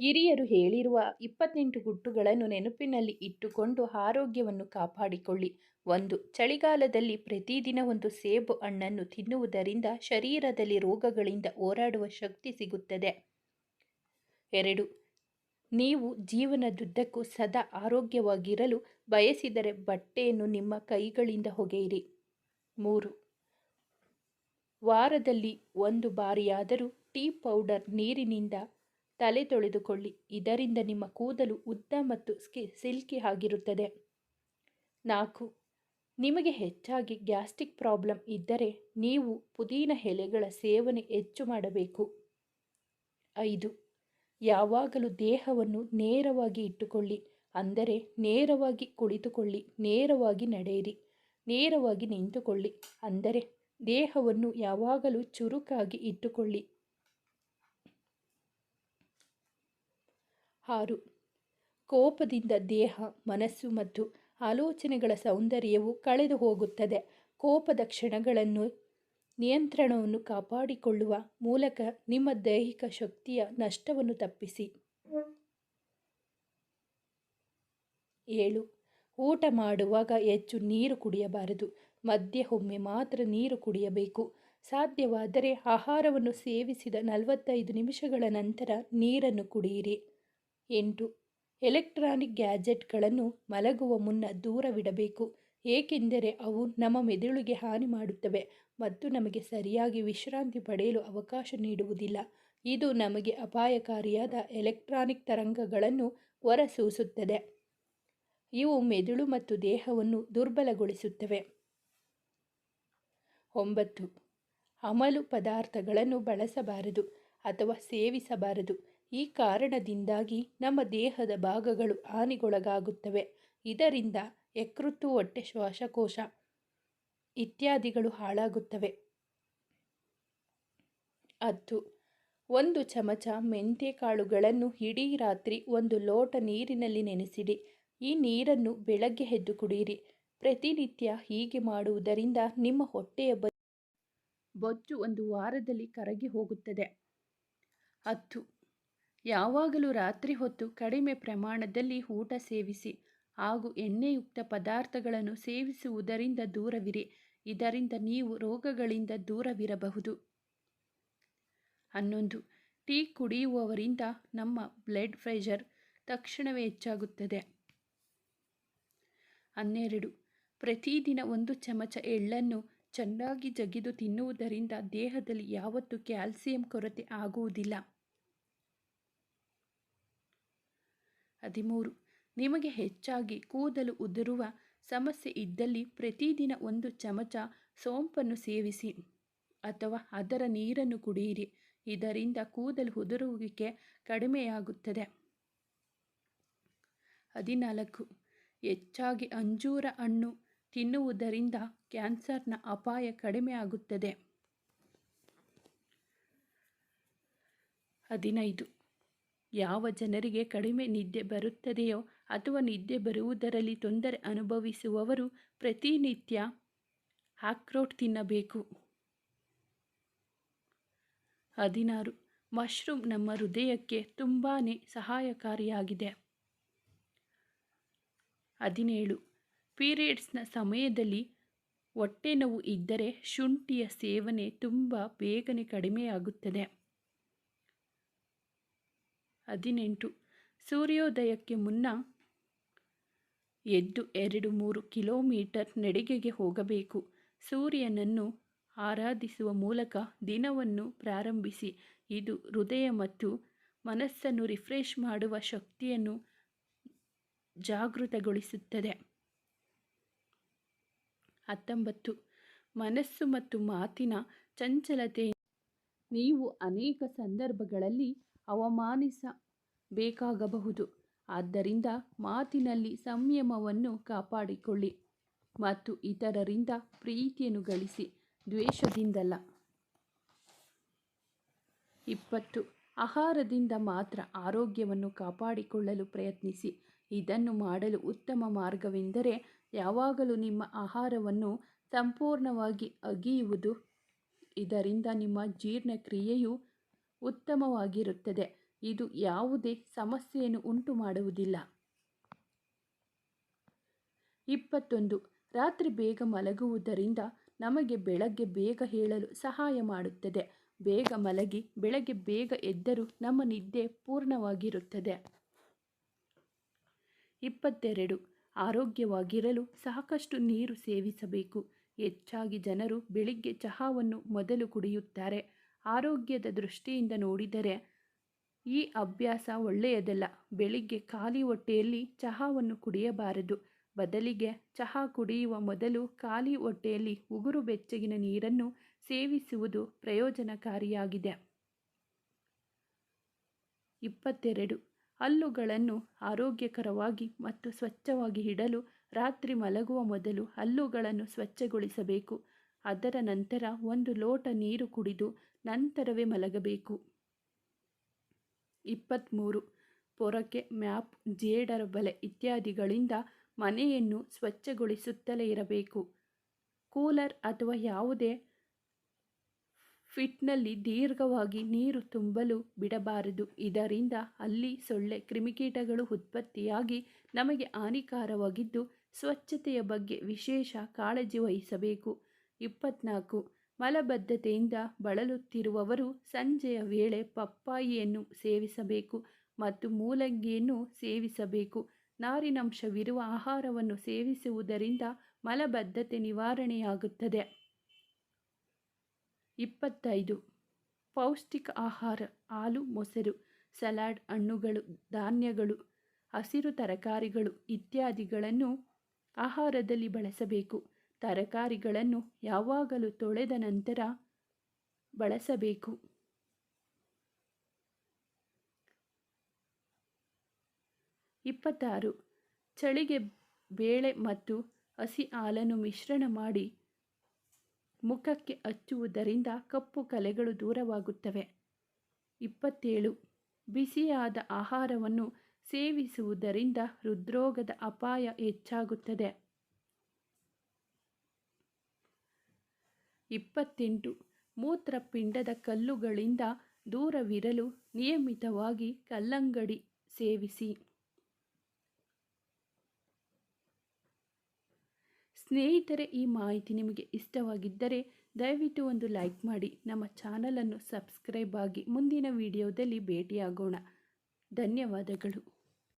ಹಿರಿಯರು ಹೇಳಿರುವ ಇಪ್ಪತ್ತೆಂಟು ಗುಟ್ಟುಗಳನ್ನು ನೆನಪಿನಲ್ಲಿ ಇಟ್ಟುಕೊಂಡು ಆರೋಗ್ಯವನ್ನು ಕಾಪಾಡಿಕೊಳ್ಳಿ. ಒಂದು, ಚಳಿಗಾಲದಲ್ಲಿ ಪ್ರತಿದಿನ ಒಂದು ಸೇಬು ಹಣ್ಣನ್ನು ತಿನ್ನುವುದರಿಂದ ಶರೀರದಲ್ಲಿ ರೋಗಗಳಿಂದ ಹೋರಾಡುವ ಶಕ್ತಿ ಸಿಗುತ್ತದೆ. ಎರಡು, ನೀವು ಜೀವನದುದ್ದಕ್ಕೂ ಸದಾ ಆರೋಗ್ಯವಾಗಿರಲು ಬಯಸಿದರೆ ಬಟ್ಟೆಯನ್ನು ನಿಮ್ಮ ಕೈಗಳಿಂದ ಹೊಗೆಯಿರಿ. ಮೂರು, ವಾರದಲ್ಲಿ ಒಂದು ಬಾರಿಯಾದರೂ ಟೀ ಪೌಡರ್ ನೀರಿನಿಂದ ತಲೆ ತೊಳೆದುಕೊಳ್ಳಿ. ಇದರಿಂದ ನಿಮ್ಮ ಕೂದಲು ಉದ್ದ ಮತ್ತು ಸ್ಕಿ, ಸಿಲ್ಕಿ ಆಗಿರುತ್ತದೆ. ನಾಲ್ಕು, ನಿಮಗೆ ಹೆಚ್ಚಾಗಿ ಗ್ಯಾಸ್ಟ್ರಿಕ್ ಪ್ರಾಬ್ಲಮ್ ಇದ್ದರೆ ನೀವು ಪುದೀನ ಎಲೆಗಳ ಸೇವನೆ ಹೆಚ್ಚು ಮಾಡಬೇಕು. ಐದು, ಯಾವಾಗಲೂ ದೇಹವನ್ನು ನೇರವಾಗಿ ಇಟ್ಟುಕೊಳ್ಳಿ. ಅಂದರೆ ನೇರವಾಗಿ ಕುಳಿತುಕೊಳ್ಳಿ, ನೇರವಾಗಿ ನಡೆಯಿರಿ, ನೇರವಾಗಿ ನಿಂತುಕೊಳ್ಳಿ. ಅಂದರೆ ದೇಹವನ್ನು ಯಾವಾಗಲೂ ಚುರುಕಾಗಿ ಇಟ್ಟುಕೊಳ್ಳಿ. ಆರು ಕೋಪದಿಂದ ದೇಹ, ಮನಸ್ಸು ಮತ್ತು ಆಲೋಚನೆಗಳ ಸೌಂದರ್ಯವು ಕಳೆದು ಹೋಗುತ್ತದೆ. ಕೋಪದ ಕ್ಷಣಗಳನ್ನು, ನಿಯಂತ್ರಣವನ್ನು ಕಾಪಾಡಿಕೊಳ್ಳುವ ಮೂಲಕ ನಿಮ್ಮ ದೈಹಿಕ ಶಕ್ತಿಯ ನಷ್ಟವನ್ನು ತಪ್ಪಿಸಿ. ಏಳು. ಊಟ ಮಾಡುವಾಗ ಹೆಚ್ಚು ನೀರು ಕುಡಿಯಬಾರದು. ಮಧ್ಯ ಒಮ್ಮೆ ಮಾತ್ರ ನೀರು ಕುಡಿಯಬೇಕು. ಸಾಧ್ಯವಾದರೆ ಆಹಾರವನ್ನು ಸೇವಿಸಿದ ನಲವತ್ತೈದು ನಿಮಿಷಗಳ ನಂತರ ನೀರನ್ನು ಕುಡಿಯಿರಿ. ಎಂಟು. ಎಲೆಕ್ಟ್ರಾನಿಕ್ ಗ್ಯಾಜೆಟ್ಗಳನ್ನು ಮಲಗುವ ಮುನ್ನ ದೂರವಿಡಬೇಕು ಏಕೆಂದರೆ ಅವು ನಮ್ಮ ಮೆದುಳಿಗೆ ಹಾನಿ ಮಾಡುತ್ತವೆ ಮತ್ತು ನಮಗೆ ಸರಿಯಾಗಿ ವಿಶ್ರಾಂತಿ ಪಡೆಯಲು ಅವಕಾಶ ನೀಡುವುದಿಲ್ಲ. ಇದು ನಮಗೆ ಅಪಾಯಕಾರಿಯಾದ ಎಲೆಕ್ಟ್ರಾನಿಕ್ ತರಂಗಗಳನ್ನು ಹೊರಸೂಸುತ್ತದೆ. ಇವು ಮೆದುಳು ಮತ್ತು ದೇಹವನ್ನು ದುರ್ಬಲಗೊಳಿಸುತ್ತವೆ. ಒಂಬತ್ತು. ಅಮಲು ಪದಾರ್ಥಗಳನ್ನು ಬಳಸಬಾರದು ಅಥವಾ ಸೇವಿಸಬಾರದು. ಈ ಕಾರಣದಿಂದಾಗಿ ನಮ್ಮ ದೇಹದ ಭಾಗಗಳು ಹಾನಿಗೊಳಗಾಗುತ್ತವೆ. ಇದರಿಂದ ಯಕೃತ್ತು, ಹೊಟ್ಟೆ ಶ್ವಾಸಕೋಶ ಇತ್ಯಾದಿಗಳು ಹಾಳಾಗುತ್ತವೆ. ಹತ್ತು, ಒಂದು ಚಮಚ ಮೆಂತ್ಯ ಕಾಳುಗಳನ್ನು ಇಡೀ ರಾತ್ರಿ ಒಂದು ಲೋಟ ನೀರಿನಲ್ಲಿ ನೆನೆಸಿಡಿ. ಈ ನೀರನ್ನು ಬೆಳಗ್ಗೆ ಎದ್ದು ಕುಡಿಯಿರಿ. ಪ್ರತಿನಿತ್ಯ ಹೀಗೆ ಮಾಡುವುದರಿಂದ ನಿಮ್ಮ ಹೊಟ್ಟೆಯ ಬೊಜ್ಜು ಒಂದು ವಾರದಲ್ಲಿ ಕರಗಿ ಹೋಗುತ್ತದೆ. ಹತ್ತು ಯಾವಾಗಲೂ ರಾತ್ರಿ ಹೊತ್ತು ಕಡಿಮೆ ಪ್ರಮಾಣದಲ್ಲಿ ಊಟ ಸೇವಿಸಿ ಹಾಗೂ ಎಣ್ಣೆಯುಕ್ತ ಪದಾರ್ಥಗಳನ್ನು ಸೇವಿಸುವುದರಿಂದ ದೂರವಿರಿ. ಇದರಿಂದ ನೀವು ರೋಗಗಳಿಂದ ದೂರವಿರಬಹುದು. ಹನ್ನೊಂದು. ಟೀ ಕುಡಿಯುವವರಿಂದ ನಮ್ಮ ಬ್ಲಡ್ ಪ್ರೆಷರ್ ತಕ್ಷಣವೇ ಹೆಚ್ಚಾಗುತ್ತದೆ. ಹನ್ನೆರಡು. ಪ್ರತಿದಿನ ಒಂದು ಚಮಚ ಎಳ್ಳನ್ನು ಚೆನ್ನಾಗಿ ಜಗಿದು ತಿನ್ನುವುದರಿಂದ ದೇಹದಲ್ಲಿ ಯಾವತ್ತೂ ಕ್ಯಾಲ್ಸಿಯಂ ಕೊರತೆ ಆಗುವುದಿಲ್ಲ. ಹದಿಮೂರು. ನಿಮಗೆ ಹೆಚ್ಚಾಗಿ ಕೂದಲು ಉದುರುವ ಸಮಸ್ಯೆ ಇದ್ದಲ್ಲಿ ಪ್ರತಿದಿನ ಒಂದು ಚಮಚ ಸೋಂಪನ್ನು ಸೇವಿಸಿ ಅಥವಾ ಅದರ ನೀರನ್ನು ಕುಡಿಯಿರಿ. ಇದರಿಂದ ಕೂದಲು ಉದುರುವಿಕೆ ಕಡಿಮೆಯಾಗುತ್ತದೆ. ಹದಿನಾಲ್ಕು. ಹೆಚ್ಚಾಗಿ ಅಂಜೂರ ಹಣ್ಣು ತಿನ್ನುವುದರಿಂದ ಕ್ಯಾನ್ಸರ್ನ ಅಪಾಯ ಕಡಿಮೆಯಾಗುತ್ತದೆ. ಹದಿನೈದು. ಯಾವ ಜನರಿಗೆ ಕಡಿಮೆ ನಿದ್ದೆ ಬರುತ್ತದೆಯೋ ಅಥವಾ ನಿದ್ದೆ ಬರುವುದರಲ್ಲಿ ತೊಂದರೆ ಅನುಭವಿಸುವವರು ಪ್ರತಿನಿತ್ಯ ಆಕ್ರೋಟ್ ತಿನ್ನಬೇಕು. ಹದಿನಾರು. ಮಶ್ರೂಮ್ ನಮ್ಮ ಹೃದಯಕ್ಕೆ ತುಂಬಾ ಸಹಾಯಕಾರಿಯಾಗಿದೆ. ಹದಿನೇಳು. ಪೀರಿಯಡ್ಸ್ನ ಸಮಯದಲ್ಲಿ ಹೊಟ್ಟೆ ನೋವು ಇದ್ದರೆ ಶುಂಠಿಯ ಸೇವನೆ ತುಂಬ ಬೇಗನೆ ಕಡಿಮೆಯಾಗುತ್ತದೆ. ಹದಿನೆಂಟು. ಸೂರ್ಯೋದಯಕ್ಕೆ ಮುನ್ನ ಎದ್ದು ಎರಡು ಮೂರು ಕಿಲೋಮೀಟರ್ ನಡಿಗೆಗೆ ಹೋಗಬೇಕು. ಸೂರ್ಯನನ್ನು ಆರಾಧಿಸುವ ಮೂಲಕ ದಿನವನ್ನು ಪ್ರಾರಂಭಿಸಿ. ಇದು ಹೃದಯ ಮತ್ತು ಮನಸ್ಸನ್ನು ರಿಫ್ರೆಶ್ ಮಾಡುವ ಶಕ್ತಿಯನ್ನು ಜಾಗೃತಗೊಳಿಸುತ್ತದೆ. ಹತ್ತೊಂಬತ್ತು. ಮನಸ್ಸು ಮತ್ತು ಮಾತಿನ ಚಂಚಲತೆ. ನೀವು ಅನೇಕ ಸಂದರ್ಭಗಳಲ್ಲಿ ಅವಮಾನಿಸಬೇಕಾಗಬಹುದು ಆದ್ದರಿಂದ ಮಾತಿನಲ್ಲಿ ಸಂಯಮವನ್ನು ಕಾಪಾಡಿಕೊಳ್ಳಿ ಮತ್ತು ಇತರರಿಂದ ಪ್ರೀತಿಯನ್ನು ಗಳಿಸಿ ದ್ವೇಷದಿಂದಲ್ಲ. ಇಪ್ಪತ್ತು. ಆಹಾರದಿಂದ ಮಾತ್ರ ಆರೋಗ್ಯವನ್ನು ಕಾಪಾಡಿಕೊಳ್ಳಲು ಪ್ರಯತ್ನಿಸಿ. ಇದನ್ನು ಮಾಡಲು ಉತ್ತಮ ಮಾರ್ಗವೆಂದರೆ ಯಾವಾಗಲೂ ನಿಮ್ಮ ಆಹಾರವನ್ನು ಸಂಪೂರ್ಣವಾಗಿ ಅಗಿಯುವುದು. ಇದರಿಂದ ನಿಮ್ಮ ಜೀರ್ಣಕ್ರಿಯೆಯು ಉತ್ತಮವಾಗಿರುತ್ತದೆ. ಇದು ಯಾವುದೇ ಸಮಸ್ಯೆಯನ್ನು ಉಂಟು ಮಾಡುವುದಿಲ್ಲ ಇಪ್ಪತ್ತೊಂದು. ರಾತ್ರಿ ಬೇಗ ಮಲಗುವುದರಿಂದ ನಮಗೆ ಬೆಳಗ್ಗೆ ಬೇಗ ಹೇಳಲು ಸಹಾಯ ಮಾಡುತ್ತದೆ. ಬೇಗ ಮಲಗಿ ಬೆಳಗ್ಗೆ ಬೇಗ ಎದ್ದರೂ ನಮ್ಮ ನಿದ್ದೆ ಪೂರ್ಣವಾಗಿರುತ್ತದೆ. ಇಪ್ಪತ್ತೆರಡು. ಆರೋಗ್ಯವಾಗಿರಲು ಸಾಕಷ್ಟು ನೀರು ಸೇವಿಸಬೇಕು. ಹೆಚ್ಚಾಗಿ ಜನರು ಬೆಳಿಗ್ಗೆ ಚಹಾವನ್ನು ಮೊದಲು ಕುಡಿಯುತ್ತಾರೆ. ಆರೋಗ್ಯದ ದೃಷ್ಟಿಯಿಂದ ನೋಡಿದರೆ ಈ ಅಭ್ಯಾಸ ಒಳ್ಳೆಯದಲ್ಲ. ಬೆಳಿಗ್ಗೆ ಖಾಲಿ ಹೊಟ್ಟೆಯಲ್ಲಿ ಚಹಾವನ್ನು ಕುಡಿಯಬಾರದು. ಬದಲಿಗೆ ಚಹಾ ಕುಡಿಯುವ ಮೊದಲು ಖಾಲಿ ಹೊಟ್ಟೆಯಲ್ಲಿ ಉಗುರು ಬೆಚ್ಚಗಿನ ನೀರನ್ನು ಸೇವಿಸುವುದು ಪ್ರಯೋಜನಕಾರಿಯಾಗಿದೆ. ಇಪ್ಪತ್ತೆರಡು. ಹಲ್ಲುಗಳನ್ನು ಆರೋಗ್ಯಕರವಾಗಿ ಮತ್ತು ಸ್ವಚ್ಛವಾಗಿ ಇಡಲು ರಾತ್ರಿ ಮಲಗುವ ಮೊದಲು ಹಲ್ಲುಗಳನ್ನು ಸ್ವಚ್ಛಗೊಳಿಸಬೇಕು. ಅದರ ನಂತರ ಒಂದು ಲೋಟ ನೀರು ಕುಡಿದು ನಂತರವೇ ಮಲಗಬೇಕು. ಇಪ್ಪತ್ತ್ಮೂರು ಪೊರಕೆ ಮ್ಯಾಪ್ ಜೇಡರ ಬಲೆ ಇತ್ಯಾದಿಗಳಿಂದ ಮನೆಯನ್ನು ಸ್ವಚ್ಛಗೊಳಿಸುತ್ತಲೇ ಇರಬೇಕು. ಕೂಲರ್ ಅಥವಾ ಯಾವುದೇ ಫಿಟ್ನಲ್ಲಿ ದೀರ್ಘವಾಗಿ ನೀರು ತುಂಬಲು ಬಿಡಬಾರದು. ಇದರಿಂದ ಅಲ್ಲಿ ಸೊಳ್ಳೆ ಕ್ರಿಮಿಕೀಟಗಳು ಉತ್ಪತ್ತಿಯಾಗಿ ನಮಗೆ ಹಾನಿಕಾರವಾಗಿದ್ದು ಸ್ವಚ್ಛತೆಯ ಬಗ್ಗೆ ವಿಶೇಷ ಕಾಳಜಿ ವಹಿಸಬೇಕು. ಇಪ್ಪತ್ನಾಲ್ಕು. ಮಲಬದ್ಧತೆಯಿಂದ ಬಳಲುತ್ತಿರುವವರು ಸಂಜೆಯ ವೇಳೆ ಪಪ್ಪಾಯಿಯನ್ನು ಸೇವಿಸಬೇಕು ಮತ್ತು ಮೂಲಂಗಿಯನ್ನು ಸೇವಿಸಬೇಕು. ನಾರಿನಂಶವಿರುವ ಆಹಾರವನ್ನು ಸೇವಿಸುವುದರಿಂದ ಮಲಬದ್ಧತೆ ನಿವಾರಣೆಯಾಗುತ್ತದೆ. ಇಪ್ಪತ್ತೈದು. ಪೌಷ್ಟಿಕ ಆಹಾರ, ಹಾಲು, ಮೊಸರು, ಸಲಾಡ್, ಹಣ್ಣುಗಳು, ಧಾನ್ಯಗಳು, ಹಸಿರು ತರಕಾರಿಗಳು ಇತ್ಯಾದಿಗಳನ್ನು ಆಹಾರದಲ್ಲಿ ಬಳಸಬೇಕು. ತರಕಾರಿಗಳನ್ನು ಯಾವಾಗಲೂ ತೊಳೆದ ನಂತರ ಬಳಸಬೇಕು. ಇಪ್ಪತ್ತಾರು. ಚಳಿಗೆ ಬೇಳೆ ಮತ್ತು ಹಸಿ ಹಾಲನ್ನು ಮಿಶ್ರಣ ಮಾಡಿ ಮುಖಕ್ಕೆ ಹಚ್ಚುವುದರಿಂದ ಕಪ್ಪು ಕಲೆಗಳು ದೂರವಾಗುತ್ತವೆ. ಇಪ್ಪತ್ತೇಳು. ಬಿಸಿಯಾದ ಆಹಾರವನ್ನು ಸೇವಿಸುವುದರಿಂದ ಹೃದ್ರೋಗದ ಅಪಾಯ ಹೆಚ್ಚಾಗುತ್ತದೆ. ಇಪ್ಪತ್ತೆಂಟು. ಮೂತ್ರಪಿಂಡದ ಕಲ್ಲುಗಳಿಂದ ದೂರವಿರಲು ನಿಯಮಿತವಾಗಿ ಕಲ್ಲಂಗಡಿ ಸೇವಿಸಿ. ಸ್ನೇಹಿತರೆ, ಈ ಮಾಹಿತಿ ನಿಮಗೆ ಇಷ್ಟವಾಗಿದ್ದರೆ ದಯವಿಟ್ಟು ಒಂದು ಲೈಕ್ ಮಾಡಿ. ನಮ್ಮ ಚಾನಲನ್ನು ಸಬ್ಸ್ಕ್ರೈಬ್ ಆಗಿ ಮುಂದಿನ ವಿಡಿಯೋದಲ್ಲಿ ಭೇಟಿಯಾಗೋಣ. ಧನ್ಯವಾದಗಳು.